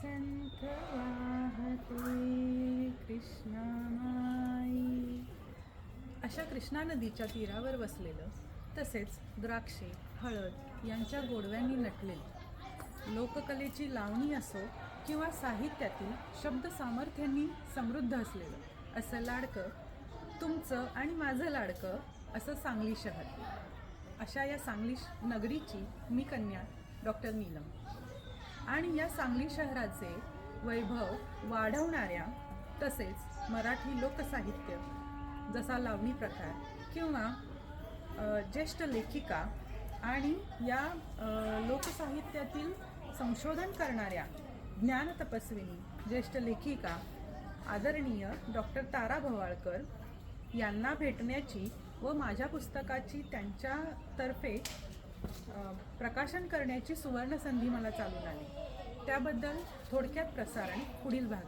संत वाहते कृष्णामाई. अशा कृष्णा नदीच्या तीरावर बसलेलं तसेच द्राक्षे हळद यांच्या गोडव्यांनी नटलेले लोककलेची लावणी असो किंवा साहित्यातील शब्द सामर्थ्यांनी समृद्ध असलेलं असं लाडकं तुमचं आणि माझं लाडकं असं सांगली शहर. अशा या सांगली नगरीची मी कन्या डॉक्टर नीलम. आणि या सांगली शहराचे वैभव वाढवणाऱ्या तसेच मराठी लोकसाहित्य जसा लावणी प्रकार किंवा ज्येष्ठ लेखिका आणि या लोकसाहित्यातील संशोधन करणाऱ्या ज्ञान तपस्विनी ज्येष्ठ लेखिका आदरणीय डॉक्टर तारा भवाळकर यांना भेटण्याची व माझ्या पुस्तकाची त्यांच्यातर्फे प्रकाशन करण्याची सुवर्ण संधी मला चालून आली. त्याबद्दल थोडक्यात प्रसारण पुढील भागात.